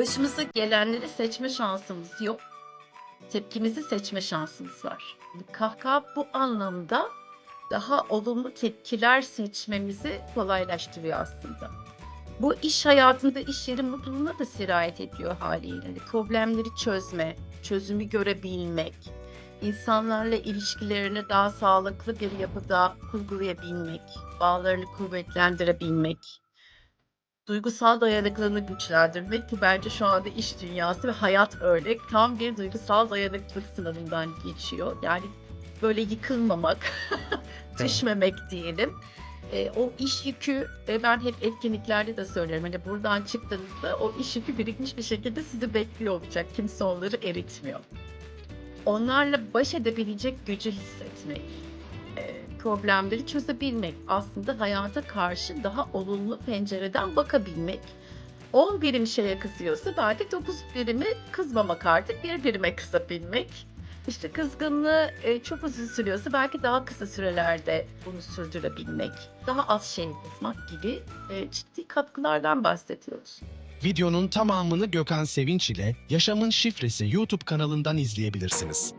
Başımıza gelenleri seçme şansımız yok. Tepkimizi seçme şansımız var. Kahkaha bu anlamda daha olumlu tepkiler seçmemizi kolaylaştırıyor aslında. Bu iş hayatında iş yeri mutluluğuna da sirayet ediyor haliyle. Hani problemleri çözme, çözümü görebilmek, insanlarla ilişkilerini daha sağlıklı bir yapıda kurgulayabilmek, bağlarını kuvvetlendirebilmek, duygusal dayanıklılığını güçlendirmek ki bence şu anda iş dünyası ve hayat öyle tam bir duygusal dayanıklılık sınavından geçiyor. Yani böyle yıkılmamak, düşmemek diyelim. E, o iş yükü e, ben hep etkinliklerde de söylerim. Hani buradan çıktığınızda o iş yükü birikmiş bir şekilde sizi bekliyor olacak. Kimse onları eritmiyor. Onlarla baş edebilecek gücü hissetmek, problemleri çözebilmek, aslında hayata karşı daha olumlu pencereden bakabilmek. 10 birim şeye kızıyorsa belki 9 birimi kızmamak artık bir birime kızabilmek. İşte kızgınlığı e, çok uzun sürüyorsa belki daha kısa sürelerde bunu sürdürebilmek, daha az şey kızmak gibi e, ciddi katkılardan bahsediyoruz. Videonun tamamını Gökhan Sevinç ile Yaşamın Şifresi YouTube kanalından izleyebilirsiniz.